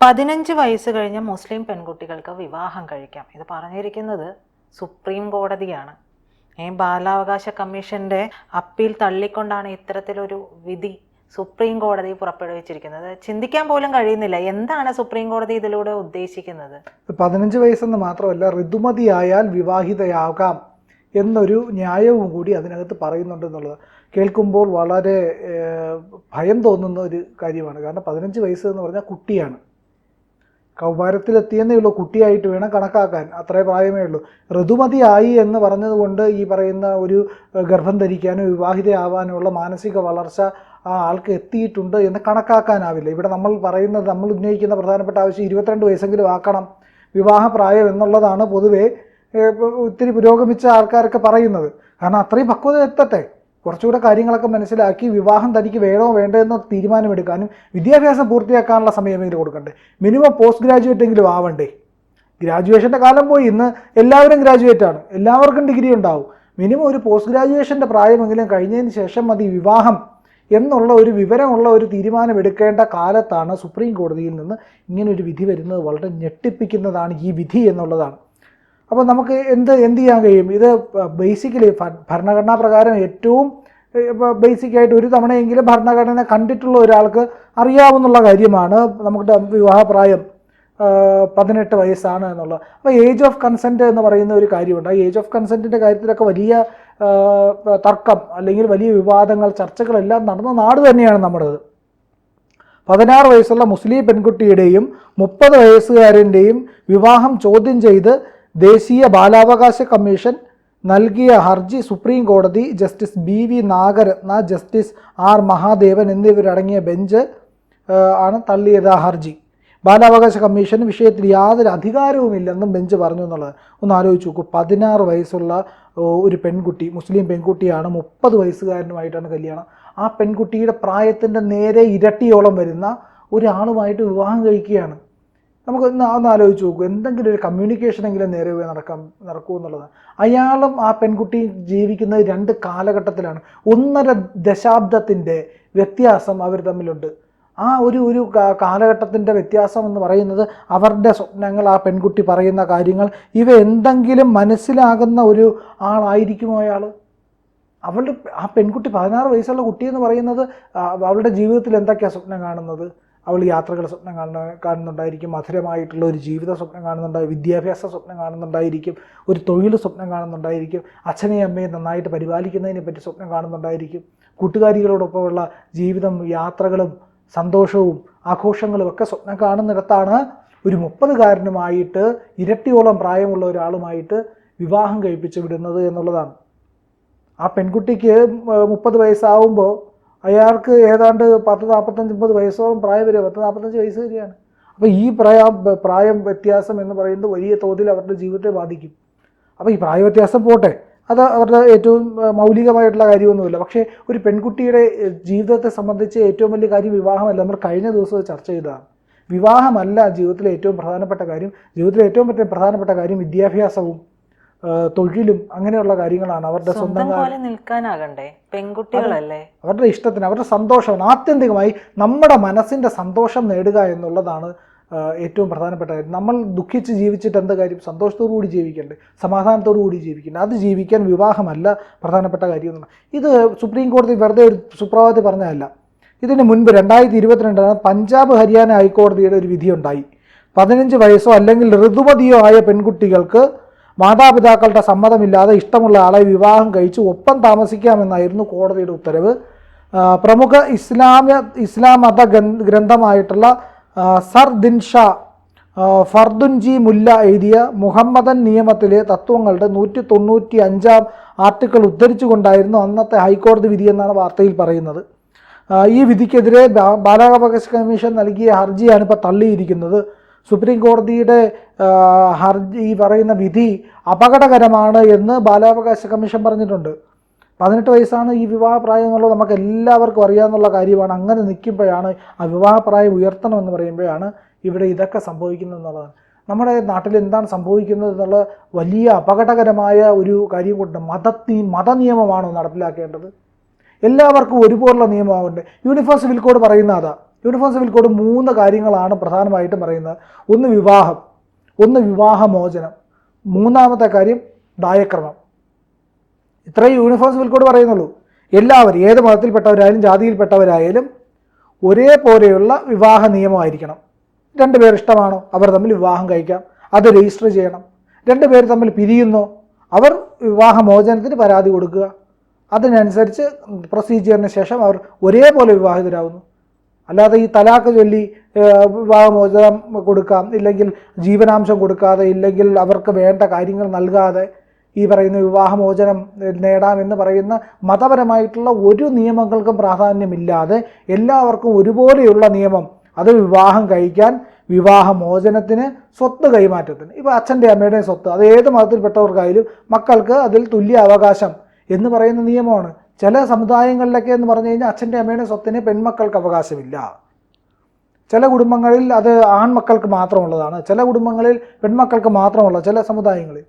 പതിനഞ്ച് വയസ്സ് കഴിഞ്ഞ മുസ്ലിം പെൺകുട്ടികൾക്ക് വിവാഹം കഴിക്കാം. ഇത് പറഞ്ഞിരിക്കുന്നത് സുപ്രീം കോടതിയാണ്. ഈ ബാലാവകാശ കമ്മീഷന്റെ അപ്പീൽ തള്ളിക്കൊണ്ടാണ് ഇത്തരത്തിലൊരു വിധി സുപ്രീം കോടതി പുറപ്പെടുവിച്ചിരിക്കുന്നത്. ചിന്തിക്കാൻ പോലും കഴിയുന്നില്ല. എന്താണ് സുപ്രീം കോടതി ഇതിലൂടെ ഉദ്ദേശിക്കുന്നത്? പതിനഞ്ച് വയസ്സെന്ന് മാത്രമല്ല ഋതുമതിയായാൽ വിവാഹിതയാകാം എന്നൊരു ന്യായവും കൂടി അതിനകത്ത് പറയുന്നുണ്ട് എന്നുള്ളത് കേൾക്കുമ്പോൾ വളരെ ഭയം തോന്നുന്ന ഒരു കാര്യമാണ്. കാരണം പതിനഞ്ച് വയസ്സ് എന്ന് പറഞ്ഞാൽ കുട്ടിയാണ്. കൗമാരത്തിലെത്തിയെന്നേ ഉള്ളൂ കുട്ടിയായിട്ട് വേണം കണക്കാക്കാൻ. അത്രേ പ്രായമേ ഉള്ളൂ. ഋതുമതിയായി എന്ന് പറഞ്ഞതുകൊണ്ട് ഈ പറയുന്ന ഒരു ഗർഭം ധരിക്കാനോ വിവാഹിതയാവാനുള്ള മാനസിക വളർച്ച ആ ആൾക്ക് എത്തിയിട്ടുണ്ട് എന്ന് കണക്കാക്കാനാവില്ല. ഇവിടെ നമ്മൾ പറയുന്നത് നമ്മൾ ഉന്നയിക്കുന്ന പ്രധാനപ്പെട്ട ആവശ്യം ഇരുപത്തിരണ്ട് വയസ്സെങ്കിലും ആക്കണം. വിവാഹപ്രായം എന്നുള്ളതാണ് പൊതുവേ ഒത്തിരി പുരോഗമിച്ച ആൾക്കാരൊക്കെ പറയുന്നത്. കാരണം അത്രയും പക്വത എത്തട്ടെ. കുറച്ചുകൂടെ കാര്യങ്ങളൊക്കെ മനസ്സിലാക്കി വിവാഹം തനിക്ക് വേണോ വേണ്ടോ എന്ന് തീരുമാനമെടുക്കാനും വിദ്യാഭ്യാസം പൂർത്തിയാക്കാനുള്ള സമയമെങ്കിലും കൊടുക്കണ്ടേ? മിനിമം പോസ്റ്റ് ഗ്രാജുവേറ്റ് എങ്കിലും ആവണ്ടേ? ഗ്രാജുവേഷന്റെ കാലം പോയി ഇന്ന് എല്ലാവരും ഗ്രാജുവേറ്റ് ആണ്. എല്ലാവർക്കും ഡിഗ്രി ഉണ്ടാവും. മിനിമം ഒരു പോസ്റ്റ് ഗ്രാജുവേഷന്റെ പ്രായമെങ്കിലും കഴിഞ്ഞതിന് ശേഷം മതി വിവാഹം എന്നുള്ള ഒരു വിവരമുള്ള ഒരു തീരുമാനമെടുക്കേണ്ട കാലത്താണ് സുപ്രീം കോടതിയിൽ നിന്ന് ഇങ്ങനെ ഒരു വിധി വരുന്നത്. വളരെ ഞെട്ടിപ്പിക്കുന്നതാണ് ഈ വിധി എന്നുള്ളതാണ്. അപ്പോൾ നമുക്ക് എന്ത് എന്ത് ചെയ്യാൻ കഴിയും? ഇത് ബേസിക്കലി ഭരണഘടനാ പ്രകാരം ഏറ്റവും ബേസിക്കായിട്ട് ഒരു തവണയെങ്കിലും ഭരണഘടന കണ്ടിട്ടുള്ള ഒരാൾക്ക് അറിയാവുന്നുള്ള കാര്യമാണ് നമ്മുടെ വിവാഹപ്രായം പതിനെട്ട് വയസ്സാണ് എന്നുള്ളത്. അപ്പോൾ ഏജ് ഓഫ് കൺസെന്റ് എന്ന് പറയുന്ന ഒരു കാര്യമുണ്ട്. ആ ഏജ് ഓഫ് കൺസെന്റിന്റെ കാര്യത്തിലൊക്കെ വലിയ തർക്കം അല്ലെങ്കിൽ വലിയ വിവാദങ്ങൾ ചർച്ചകളെല്ലാം നടന്ന നാട് തന്നെയാണ് നമ്മുടേത്. പതിനാറ് വയസ്സുള്ള മുസ്ലിം പെൺകുട്ടിയുടെയും മുപ്പത് വയസ്സുകാരന്റെയും വിവാഹം ചോദ്യം ചെയ്ത് ദേശീയ ബാലാവകാശ കമ്മീഷൻ നൽകിയ ഹർജി സുപ്രീം കോടതി justice B V Nagarathna justice R Mahadevan എന്നിവരടങ്ങിയ ബെഞ്ച് ആണ് തള്ളിയത് ആ ഹർജി. ബാലാവകാശ കമ്മീഷൻ വിഷയത്തിൽ യാതൊരു അധികാരവുമില്ലെന്നും ബെഞ്ച് പറഞ്ഞു എന്നുള്ളത്. ഒന്ന് ആലോചിച്ച് നോക്കൂ പതിനാറ് വയസ്സുള്ള ഒരു പെൺകുട്ടി മുസ്ലിം പെൺകുട്ടിയാണ് മുപ്പത് വയസ്സുകാരനുമായിട്ടാണ് കല്യാണം. ആ പെൺകുട്ടിയുടെ പ്രായത്തിന്റെ നേരെ ഇരട്ടിയോളം വരുന്ന ഒരാളുമായിട്ട് വിവാഹം കഴിക്കുകയാണ്. നമുക്ക് ഒന്ന് ആലോചിച്ച് നോക്കൂ. എന്തെങ്കിലും ഒരു കമ്മ്യൂണിക്കേഷൻ എങ്കിലും നേരെ പോയി നടക്കാം നടക്കൂ എന്നുള്ളത്. അയാളും ആ പെൺകുട്ടിയും ജീവിക്കുന്നത് രണ്ട് കാലഘട്ടത്തിലാണ്. ഒന്നര ദശാബ്ദത്തിന്റെ വ്യത്യാസം അവർ തമ്മിലുണ്ട്. ആ ഒരു ഒരു കാലഘട്ടത്തിന്റെ വ്യത്യാസം എന്ന് പറയുന്നത് അവരുടെ സ്വപ്നങ്ങൾ ആ പെൺകുട്ടി പറയുന്ന കാര്യങ്ങൾ ഇവ എന്തെങ്കിലും മനസ്സിലാകുന്ന ഒരു ആളായിരിക്കുമോ അയാൾ? അവളുടെ ആ പെൺകുട്ടി പതിനാറ് വയസ്സുള്ള കുട്ടിയെന്ന് പറയുന്നത് അവളുടെ ജീവിതത്തിൽ എന്തൊക്കെയാണ് സ്വപ്നം കാണുന്നത്? അവൾ യാത്രകൾ സ്വപ്നം കാണുന്ന കാണുന്നുണ്ടായിരിക്കും. മധുരമായിട്ടുള്ള ഒരു ജീവിത സ്വപ്നം കാണുന്നുണ്ടായി വിദ്യാഭ്യാസ സ്വപ്നം കാണുന്നുണ്ടായിരിക്കും. ഒരു തൊഴിൽ സ്വപ്നം കാണുന്നുണ്ടായിരിക്കും. അച്ഛനെയും അമ്മയും നന്നായിട്ട് പരിപാലിക്കുന്നതിനെ പറ്റി സ്വപ്നം കാണുന്നുണ്ടായിരിക്കും. കൂട്ടുകാരികളോടൊപ്പമുള്ള ജീവിതം യാത്രകളും സന്തോഷവും ആഘോഷങ്ങളും ഒക്കെ സ്വപ്നം കാണുന്നിടത്താണ് ഒരു മുപ്പതുകാരനുമായിട്ട് ഇരട്ടിയോളം പ്രായമുള്ള ഒരാളുമായിട്ട് വിവാഹം കഴിപ്പിച്ച് വിടുന്നത് എന്നുള്ളതാണ്. ആ പെൺകുട്ടിക്ക് മുപ്പത് വയസ്സാവുമ്പോൾ അയാൾക്ക് ഏതാണ്ട് പത്ത് നാൽപ്പത്തഞ്ച് മുപ്പത് വയസ്സോളം പ്രായം വരിക പത്ത് നാൽപ്പത്തഞ്ച് വയസ്സ് വരികയാണ് അപ്പോൾ ഈ പ്രായ പ്രായം വ്യത്യാസം എന്ന് പറയുന്നത് വലിയ തോതിൽ അവരുടെ ജീവിതത്തെ ബാധിക്കും. അപ്പോൾ ഈ പ്രായ വ്യത്യാസം പോട്ടെ. അത് അവരുടെ ഏറ്റവും മൗലികമായിട്ടുള്ള കാര്യമൊന്നുമില്ല. പക്ഷേ ഒരു പെൺകുട്ടിയുടെ ജീവിതത്തെ സംബന്ധിച്ച് ഏറ്റവും വലിയ കാര്യം വിവാഹമല്ല. നമ്മൾ കഴിഞ്ഞ ദിവസം ചർച്ച ചെയ്തതാണ്. വിവാഹമല്ല ജീവിതത്തിലെ ഏറ്റവും പ്രധാനപ്പെട്ട കാര്യം. ജീവിതത്തിലെ ഏറ്റവും പ്രധാനപ്പെട്ട കാര്യം വിദ്യാഭ്യാസവും. തൊഴിലും അങ്ങനെയുള്ള കാര്യങ്ങളാണ് അവരുടെ സ്വന്തം നിൽക്കാനാകണ്ടേ? പെൺകുട്ടികളല്ലേ? അവരുടെ ഇഷ്ടത്തിന് അവരുടെ സന്തോഷമാണ്. ആത്യന്തികമായി നമ്മുടെ മനസ്സിന്റെ സന്തോഷം നേടുക എന്നുള്ളതാണ് ഏറ്റവും പ്രധാനപ്പെട്ട കാര്യം. നമ്മൾ ദുഃഖിച്ച് ജീവിച്ചിട്ട് എന്ത് കാര്യം? സന്തോഷത്തോടു കൂടി ജീവിക്കണ്ടേ? സമാധാനത്തോടു കൂടി ജീവിക്കണ്ടേ? അത് ജീവിക്കാൻ വിവാഹമല്ല പ്രധാനപ്പെട്ട കാര്യം എന്നാണ്. ഇത് സുപ്രീം കോടതി വെറുതെ ഒരു സുപ്രഭാതത്തിൽ പറഞ്ഞതല്ല. ഇതിന് മുൻപ് രണ്ടായിരത്തി ഇരുപത്തിരണ്ടാണ് പഞ്ചാബ് ഹരിയാന ഹൈക്കോടതിയുടെ ഒരു വിധിയുണ്ടായി. പതിനഞ്ച് വയസ്സോ അല്ലെങ്കിൽ ഋതുമതിയോ ആയ പെൺകുട്ടികൾക്ക് മാതാപിതാക്കളുടെ സമ്മതമില്ലാതെ ഇഷ്ടമുള്ള ആളെ വിവാഹം കഴിച്ച് ഒപ്പം താമസിക്കാമെന്നായിരുന്നു കോടതിയുടെ ഉത്തരവ്. പ്രമുഖ ഇസ്ലാമ്യ ഇസ്ലാം മത ഗ്രന്ഥമായിട്ടുള്ള ആ, സർ ദിൻ ഷാ ഫർദുൻജി മുല്ല എഴുതിയ മുഹമ്മദൻ നിയമത്തിലെ തത്വങ്ങളുടെ നൂറ്റി തൊണ്ണൂറ്റി അഞ്ചാം ആർട്ടിക്കിൾ ഉദ്ധരിച്ചുകൊണ്ടായിരുന്നു അന്നത്തെ ഹൈക്കോടതി വിധി എന്നാണ് വാർത്തയിൽ പറയുന്നത്. ഈ വിധിക്കെതിരെ ബാലാവകാശ കമ്മീഷൻ നൽകിയ ഹർജിയാണ് ഇപ്പോൾ തള്ളിയിരിക്കുന്നത്. സുപ്രീം കോടതിയുടെ ഹർജി ഈ പറയുന്ന വിധി അപകടകരമാണ് എന്ന് ബാലാവകാശ കമ്മീഷൻ പറഞ്ഞിട്ടുണ്ട്. പതിനെട്ട് വയസ്സാണ് ഈ വിവാഹപ്രായം എന്നുള്ളത് നമുക്ക് എല്ലാവർക്കും അറിയാമെന്നുള്ള കാര്യമാണ്. അങ്ങനെ നിൽക്കുമ്പോഴാണ് ആ വിവാഹപ്രായം ഉയർത്തണമെന്ന് പറയുമ്പോഴാണ് ഇവിടെ ഇതൊക്കെ സംഭവിക്കുന്നത് എന്നുള്ളതാണ് നമ്മുടെ നാട്ടിൽ എന്താണ് സംഭവിക്കുന്നത് എന്നുള്ള വലിയ അപകടകരമായ ഒരു കാര്യം കൊണ്ട് മതത്തി മതനിയമമാണോ നടപ്പിലാക്കേണ്ടത്? എല്ലാവർക്കും ഒരുപോലുള്ള നിയമമാവുണ്ട്? യൂണിഫോം സിവിൽ കോഡ് പറയുന്ന അതാ. യൂണിഫോം സിവിൽ കോഡ് മൂന്ന് കാര്യങ്ങളാണ് പ്രധാനമായിട്ടും പറയുന്നത്. ഒന്ന് വിവാഹം ഒന്ന് വിവാഹമോചനം മൂന്നാമത്തെ കാര്യം ദായക്രമം. ഇത്രയും യൂണിഫോം സിവിൽ കോഡ് പറയുന്നുള്ളൂ. എല്ലാവരും ഏത് മതത്തിൽപ്പെട്ടവരായാലും ജാതിയിൽപ്പെട്ടവരായാലും ഒരേപോലെയുള്ള വിവാഹ നിയമമായിരിക്കണം. രണ്ടുപേർ ഇഷ്ടമാണോ? അവർ തമ്മിൽ വിവാഹം കഴിക്കാം. അത് രജിസ്റ്റർ ചെയ്യണം. രണ്ടുപേർ തമ്മിൽ പിരിയുന്നോ? അവർ വിവാഹമോചനത്തിന് പരാതി കൊടുക്കുക. അതിനനുസരിച്ച് പ്രൊസീജിയറിന് ശേഷം അവർ ഒരേപോലെ വിവാഹിതരാകുന്നു. അല്ലാതെ ഈ തലാക്ക് ചൊല്ലി വിവാഹമോചനം കൊടുക്കാം ഇല്ലെങ്കിൽ ജീവനാംശം കൊടുക്കാതെ ഇല്ലെങ്കിൽ അവർക്ക് വേണ്ട കാര്യങ്ങൾ നൽകാതെ ഈ പറയുന്ന വിവാഹമോചനം നേടാം എന്ന് പറയുന്ന മതപരമായിട്ടുള്ള ഒരു നിയമങ്ങൾക്കും പ്രാധാന്യമില്ലാതെ എല്ലാവർക്കും ഒരുപോലെയുള്ള നിയമം. അത് വിവാഹം കഴിക്കാൻ വിവാഹമോചനത്തിന് സ്വത്ത് കൈമാറ്റത്തിന്. ഇപ്പോൾ അച്ഛന്റെ അമ്മയുടെയും സ്വത്ത്. അത് ഏത് മതത്തിൽപ്പെട്ടവർക്കായാലും മക്കൾക്ക് അതിൽ തുല്യ അവകാശം എന്ന് പറയുന്ന നിയമമാണ്. ചില സമുദായങ്ങളിലൊക്കെ എന്ന് പറഞ്ഞു കഴിഞ്ഞാൽ അച്ഛന്റെ അമ്മയുടെ സ്വത്തിന് പെൺമക്കൾക്ക് അവകാശമില്ല. ചില കുടുംബങ്ങളിൽ അത് ആൺമക്കൾക്ക് മാത്രമുള്ളതാണ്. ചില കുടുംബങ്ങളിൽ പെൺമക്കൾക്ക് മാത്രമുള്ള ചില സമുദായങ്ങളിൽ.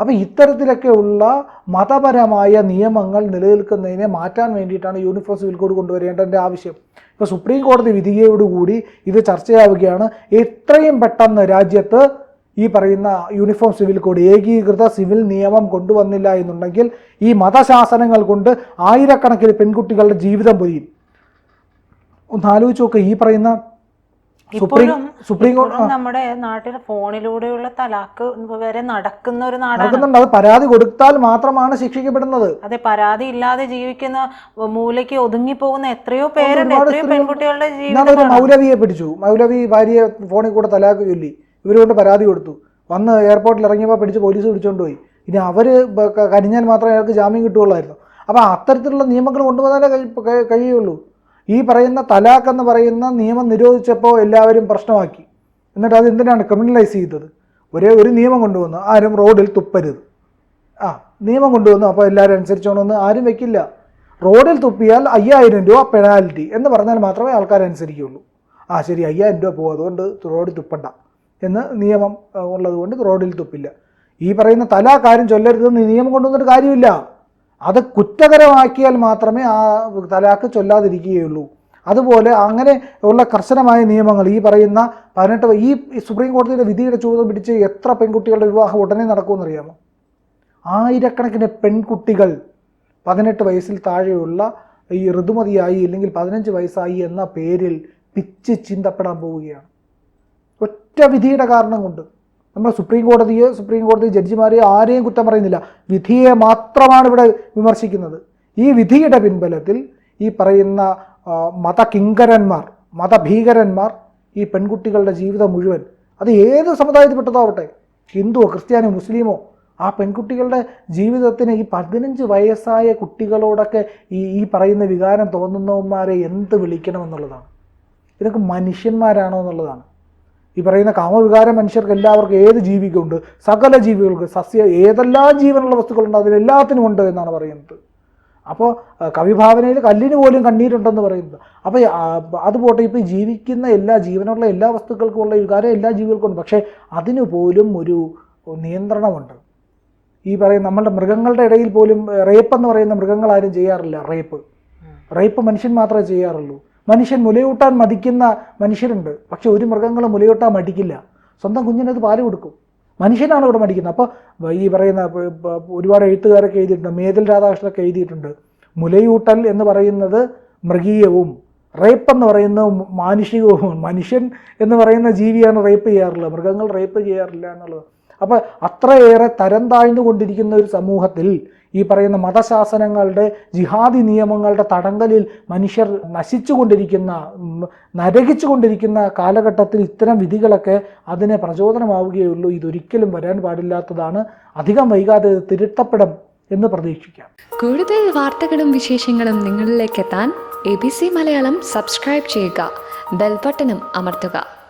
അപ്പോൾ ഇത്തരത്തിലൊക്കെ ഉള്ള മതപരമായ നിയമങ്ങൾ നിലനിൽക്കുന്നതിനെ മാറ്റാൻ വേണ്ടിയിട്ടാണ് യൂണിഫോം സിവിൽ കോഡ് കൊണ്ടുവരേണ്ടതിന്റെ ആവശ്യം. ഇപ്പോൾ സുപ്രീം കോടതി വിധിയോടുകൂടി ഇത് ചർച്ചയാവുകയാണ്. എത്രയും പെട്ടെന്ന് രാജ്യത്ത് ഈ പറയുന്ന യൂണിഫോം സിവിൽ കോഡ് ഏകീകൃത സിവിൽ നിയമം കൊണ്ടുവന്നില്ല എന്നുണ്ടെങ്കിൽ ഈ മതശാസനങ്ങൾ കൊണ്ട് ആയിരക്കണക്കിന് പെൺകുട്ടികളുടെ ജീവിതം പൊരിയും ഒന്ന് ആലോചിച്ച് നോക്ക് ഈ പറയുന്ന സുപ്രീം സുപ്രീം കോടതി നമ്മുടെ നാട്ടിലെ ഫോണിലൂടെയുള്ള തലാക്ക് വരെ നടക്കുന്ന ഒരു നാടാണ്. നടക്കുന്നുണ്ട്. അത് പരാതി കൊടുത്താൽ മാത്രമാണ് ശിക്ഷിക്കപ്പെടുന്നത്. അതെ പരാതി ഇല്ലാതെ ജീവിക്കുന്ന മൂലയ്ക്ക് ഒതുങ്ങിപ്പോകുന്ന എത്രയോ പേരുണ്ട്. എത്രയോ പെൺകുട്ടികളുടെ ജീവിതം മൗലവിയെ പിടിച്ചു. മൗലവി ഭാര്യയെ ഫോണിൽ കൂടെ തലാക്ക് ചൊല്ലി. ഇവരുകൊണ്ട് പരാതി കൊടുത്തു. വന്ന് എയർപോർട്ടിൽ ഇറങ്ങിയപ്പോൾ പിടിച്ച് പോലീസ് പിടിച്ചുകൊണ്ട് പോയി. ഇനി അവർ കരിഞ്ഞാൽ മാത്രമേ അയാൾക്ക് ജാമ്യം കിട്ടുകയുള്ളായിരുന്നു. അപ്പോൾ അത്തരത്തിലുള്ള നിയമങ്ങൾ കൊണ്ടുവന്നാലേ കഴി- കഴി- കഴിയുള്ളൂ. ഈ പറയുന്ന തലാഖ് എന്ന് പറയുന്ന നിയമം നിരോധിച്ചപ്പോൾ എല്ലാവരും പ്രശ്നമാക്കി. എന്നിട്ട് അത് എന്തിനാണ് ക്രിമിനലൈസ് ചെയ്തത്? ഒരേ ഒരു നിയമം കൊണ്ടുവന്നു. ആരും റോഡിൽ തുപ്പരുത്. ആ നിയമം കൊണ്ടുവന്നു. അപ്പോൾ എല്ലാവരും അനുസരിച്ചോണമെന്ന് ആരും വെക്കില്ല. റോഡിൽ തുപ്പിയാൽ അയ്യായിരം രൂപ പെനാൽറ്റി എന്ന് പറഞ്ഞാൽ മാത്രമേ ആൾക്കാർ അനുസരിക്കുകയുള്ളൂ ആ ശരി അയ്യായിരം രൂപ പോകും അതുകൊണ്ട് റോഡിൽ തുപ്പണ്ട. എന്ന് നിയമം ഉള്ളതുകൊണ്ട് റോഡിൽ തുപ്പില്ല. ഈ പറയുന്ന തല കാര്യം ചൊല്ലരുതെന്ന് നിയമം കൊണ്ടുവന്നിട്ട് കാര്യമില്ല. അത് കുറ്റകരമാക്കിയാൽ മാത്രമേ ആ തലാക്ക് ചൊല്ലാതിരിക്കുകയുള്ളൂ. അതുപോലെ അങ്ങനെ ഉള്ള കർശനമായ നിയമങ്ങൾ ഈ പറയുന്ന പതിനെട്ട് ഈ സുപ്രീം കോടതിയുടെ വിധിയുടെ ചൂതം പിടിച്ച് എത്ര പെൺകുട്ടികളുടെ വിവാഹം ഉടനെ നടക്കുമെന്നറിയാമോ? ആയിരക്കണക്കിന് പെൺകുട്ടികൾ പതിനെട്ട് വയസ്സിൽ താഴെയുള്ള ഈ ഋതുമതിയായി അല്ലെങ്കിൽ പതിനഞ്ച് വയസ്സായി എന്ന പേരിൽ പിച്ച് ചിന്തപ്പെടാൻ പോവുകയാണ്. വിധിയുടെ കാരണം കൊണ്ട് നമ്മൾ സുപ്രീം കോടതിയെ സുപ്രീം കോടതി ജഡ്ജിമാരെ ആരെയും കുറ്റം പറയുന്നില്ല. വിധിയെ മാത്രമാണ് ഇവിടെ വിമർശിക്കുന്നത്. ഈ വിധിയുടെ പിൻബലത്തിൽ ഈ പറയുന്ന മതകിങ്കരന്മാർ മതഭീകരന്മാർ ഈ പെൺകുട്ടികളുടെ ജീവിതം മുഴുവൻ അത് ഏത് സമുദായത്തിൽപ്പെട്ടതാവട്ടെ ഹിന്ദുവോ ക്രിസ്ത്യാനോ മുസ്ലിമോ ആ പെൺകുട്ടികളുടെ ജീവിതത്തിന് ഈ പതിനഞ്ച് വയസ്സായ കുട്ടികളോടൊക്കെ ഈ ഈ പറയുന്ന വികാരം തോന്നുന്നവന്മാരെ എന്ത് വിളിക്കണമെന്നുള്ളതാണ്. ഇതൊക്കെ മനുഷ്യന്മാരാണോ എന്നുള്ളതാണ്. ഈ പറയുന്ന കാമവികാരം മനുഷ്യർക്ക് എല്ലാവർക്കും ഏത് ജീവിക്കുണ്ട്? സകല ജീവികൾക്ക് സസ്യ ഏതെല്ലാം ജീവനുള്ള വസ്തുക്കളുണ്ട് അതിലെല്ലാത്തിനും ഉണ്ട് എന്നാണ് പറയുന്നത്. അപ്പോൾ കവിഭാവനയിൽ കല്ലിന് പോലും കണ്ണീരുണ്ടെന്ന് പറയുന്നത്. അപ്പോൾ അത് പോട്ടെ ഇപ്പോൾ ജീവിക്കുന്ന എല്ലാ ജീവനുള്ള എല്ലാ വസ്തുക്കൾക്കുമുള്ള വികാരം എല്ലാ ജീവികൾക്കും ഉണ്ട്. പക്ഷേ അതിന് പോലും ഒരു നിയന്ത്രണമുണ്ട്. ഈ പറയുന്ന നമ്മളുടെ മൃഗങ്ങളുടെ ഇടയിൽ പോലും റേപ്പ് എന്ന് പറയുന്ന മൃഗങ്ങളാരും ചെയ്യാറില്ല റേപ്പ്. റേപ്പ് മനുഷ്യൻ മാത്രമേ ചെയ്യാറുള്ളൂ. മനുഷ്യൻ മുലയൂട്ടാൻ മതിക്കുന്ന മനുഷ്യരുണ്ട്. പക്ഷെ ഒരു മൃഗങ്ങൾ മുലയൂട്ടാൻ മടിക്കില്ല. സ്വന്തം കുഞ്ഞിനത് പാൽ കൊടുക്കും. മനുഷ്യനാണ് ഇവിടെ മടിക്കുന്നത്. അപ്പോൾ ഈ പറയുന്ന ഒരുപാട് എഴുത്തുകാരൊക്കെ എഴുതിയിട്ടുണ്ട്. മേതിൽ രാധാകൃഷ്ണനൊക്കെ എഴുതിയിട്ടുണ്ട്. മുലയൂട്ടൽ എന്ന് പറയുന്നത് മൃഗീയവും റേപ്പ് എന്ന് പറയുന്ന മാനുഷികവും മനുഷ്യൻ എന്ന് പറയുന്ന ജീവിയാണ് റേപ്പ് ചെയ്യാറുള്ളത്. മൃഗങ്ങൾ റേപ്പ് ചെയ്യാറില്ല എന്നുള്ളത്. അപ്പോൾ അത്രയേറെ തരം താഴ്ന്നുകൊണ്ടിരിക്കുന്ന ഒരു സമൂഹത്തിൽ ഈ പറയുന്ന മതശാസനങ്ങളുടെ ജിഹാദി നിയമങ്ങളുടെ തടങ്കലിൽ മനുഷ്യർ നശിച്ചുകൊണ്ടിരിക്കുന്ന നരകിച്ചുകൊണ്ടിരിക്കുന്ന കാലഘട്ടത്തിൽ ഇത്തരം വിധികളൊക്കെ അതിനെ പ്രചോദനമാവുകയുള്ളൂ. ഇതൊരിക്കലും വരാൻ പാടില്ലാത്തതാണ്. അധികം വൈകാതെ തിരുത്തപ്പെടും എന്ന് പ്രതീക്ഷിക്കാം. കൂടുതൽ വാർത്തകളും വിശേഷങ്ങളും നിങ്ങളിലേക്ക് എത്താൻ A B C Malayalam subscribe ചെയ്യുക. ബെൽബട്ടനും അമർത്തുക.